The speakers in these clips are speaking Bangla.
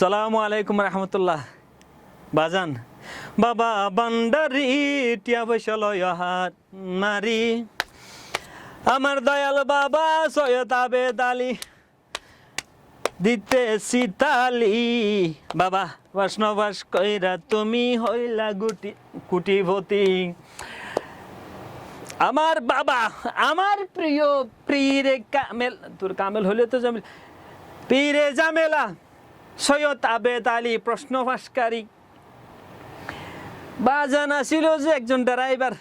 সালামু আলাইকুম রহমতুল্লাহ। বাজান। বাবা বান্ডারি টিয়া লয় হাত মারি। আমার দয়াল বাবা সৈয়দ আলী। দিতে সিতালি বাবা, বাসনবাস কইরা তুমি হইলা গুটি, কুটিভতি। আমার বাবা, আমার প্রিয় প্রিরে কামেল, তোর কামেল হলে তো জামিল। পীরে জামেলা। সৈয়দ আবেদ আলী প্রশ্ন ফাঁসকারী। বাজান আসিল যে একজন ড্রাইভার।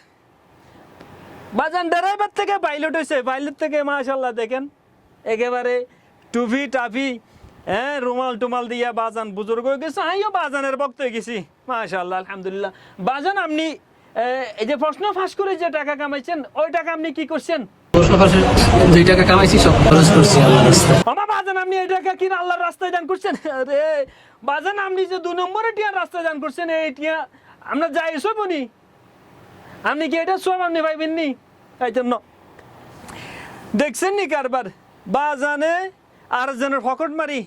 বাজান ড্রাইভার থেকে পাইলট হয়েছে পাইলট থেকে মাশাল্লাহ দেখেন একেবারে টুপি টাফি হ্যাঁ রুমাল টুমাল দিয়া বাজান বুজুর্গ হয়ে গেছে আমিও বাজানের বক্ত হয়ে গেছি মাশাল্লাহ আলহামদুলিল্লাহ। বাজান আপনি এই যে প্রশ্ন ফাঁস করে যে টাকা কামাইছেন ওই টাকা আপনি কি করছেন? প্রশ্ন পাশে দুই টাকা কামাইছি সব খরচ করছি আমার আপনি কিনা আল্লাহর রাস্তায় দান করছেন? আরে বাজান আপনি যে দু নম্বরে টিয়া রাস্তায় দান করছেন, এই টিয়া, আমরা যাই সব উনি আপনি কি এটা সব আপনি পাইবেন নি? তাই জন্য। দেখছেন নি কারবার? বাজানে আর জনের ফকট মারি।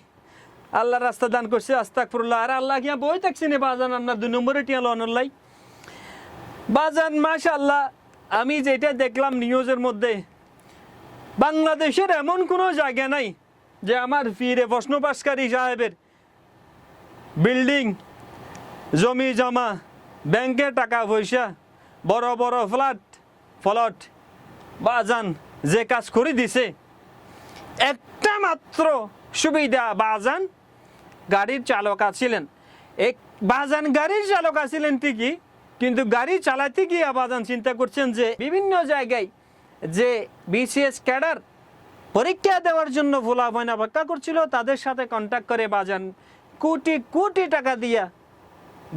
আল্লাহর রাস্তা দান করছে আস্তাক ফুরুল্লাহ আর আল্লাহ কিয়া বই থাকছে নি বাজান, আপনার দু নম্বরে টিয়া লনের লাই বাজান মাশাল্লাহ আমি যেটা দেখলাম নিউজের মধ্যে, বাংলাদেশের এমন কোনো জায়গা নাই। যে আমার ফিরে প্রশ্নপাসকারী সাহেবের বিল্ডিং, জমি জমা, ব্যাংকে টাকা পয়সা, বড় বড় ফ্ল্যাট, ফলট, বাজান যে কাজ করে দিছে, একটা মাত্র সুবিধা, বাজান গাড়ির চালক আছিলেন। এক বাজান গাড়ির চালক আছিলেন ঠিকই, কিন্তু গাড়ি চালাতে গিয়ে বাজান চিন্তা করছেন যে, বিভিন্ন জায়গায় যে বিসিএস ক্যাডার পরীক্ষা দেওয়ার জন্য ভোলা ভয়না অপেক্ষা করছিল, তাদের সাথে কন্ট্যাক্ট করে বাজান কোটি কোটি টাকা দিয়া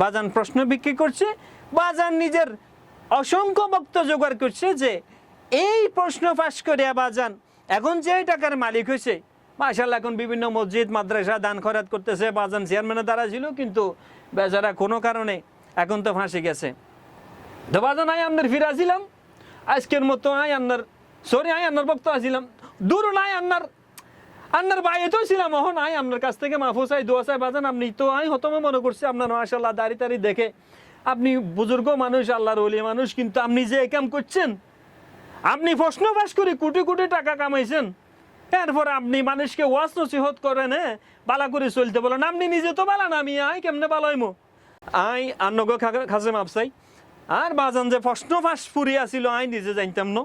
বাজান প্রশ্ন বিক্রি করছে। বাজান নিজের অসংখ্য বক্ত জোগাড় করছে যে, এই প্রশ্ন ফাঁস করিয়া বাজান এখন যে টাকার মালিক হয়েছে মাশাল্লাহ এখন বিভিন্ন মসজিদ, মাদ্রাসা দান খরাত করতেছে, বাজান চেয়ারম্যানের দ্বারা ছিল, কিন্তু বেচারা কোনো কারণে এখন তো ফাঁসে গেছে। তো বাজান, আই আপনার ফিরে আসিলাম। আজকের মতো আই আপনার সরি আই আপনার বক্ত আসিলাম। দূর নাই আপনার আপনার বাইরে তো ছিলাম এখন আই আপনার কাছ থেকে মাহফুজ আই দোয়া চাই বাজান, আপনি তো আই হতমে মনে করছি, আপনার মাশাল্লাহ দাড়ি তাড়ি দেখে। আপনি বুজুর্গ মানুষ, আল্লাহর ওলি মানুষ, কিন্তু আপনি যে কাম করছেন, আপনি প্রশ্ন পাস করে কোটি কোটি টাকা কামাইছেন। এরপর আপনি মানুষকে ওয়াজ নসিহত করেন হ্যাঁ? বালা করে চলতে বলেন, আপনি নিজে তো বালা না, আমি আই কেমনে বালাইমো? আই, আন্নগ খাসে মাপসাই আর বাজান যে প্রশ্ন ফাঁস ফুরি আসিল, আই নিজে জানতাম না।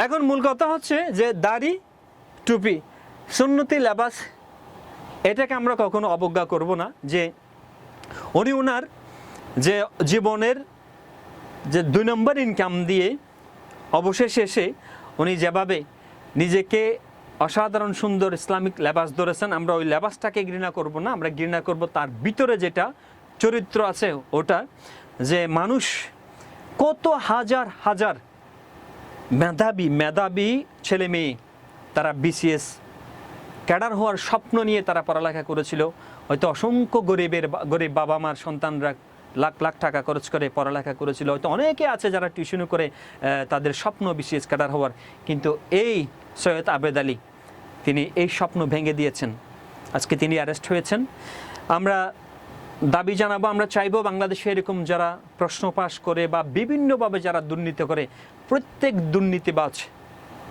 এখন মূল কথা হচ্ছে যে দাড়ি, টুপি, সুন্নতি, লেবাস, এটাকে আমরা কখনো অবজ্ঞা করব না যে উনি ওনার যে জীবনের যে দুই নম্বর ইনকাম দিয়ে অবশেষে এসে উনি যেভাবে নিজেকে অসাধারণ, সুন্দর ইসলামিক লেবাস ধরেছেন, আমরা ওই লেবাসটাকে ঘৃণা করব না, আমরা ঘৃণা করব তার ভিতরে যেটা চরিত্র আছে ওটা, যে মানুষ কত হাজার হাজার মেধাবী মেধাবী ছেলে মেয়ে, তারা বিসিএস ক্যাডার হওয়ার স্বপ্ন নিয়ে তারা পড়ালেখা করেছিল। হয়তো অসংখ্য গরিবের গরিব বাবা মার সন্তানরা লাখ লাখ টাকা খরচ করে পড়ালেখা করেছিল। হয়তো অনেকে আছে যারা টিউশন করে তাদের স্বপ্ন বিসিএস ক্যাডার হওয়ার। কিন্তু এই সৈয়দ আবেদ আলী, তিনি এই স্বপ্ন ভেঙে দিয়েছেন। আজকে তিনি অ্যারেস্ট হয়েছেন। আমরা দাবি জানাব, আমরা চাইব বাংলাদেশে এরকম যারা প্রশ্ন পাশ করে বা বিভিন্নভাবে যারা দুর্নীতি করে, প্রত্যেক দুর্নীতিবাজ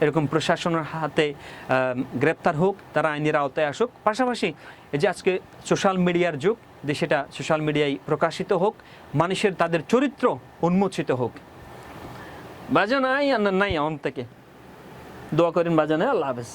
এরকম প্রশাসনের হাতে গ্রেপ্তার হোক, তারা আইনের আওতায় আসুক। পাশাপাশি এই যে আজকে সোশ্যাল মিডিয়ার যুগ, যে সেটা সোশ্যাল মিডিয়ায় প্রকাশিত হোক, মানুষের তাদের চরিত্র উন্মোচিত হোক। বাজান নাই আর নাই অন থেকে দোয়া করেন, বাজা নাই, আল্লাহ হাফেজ।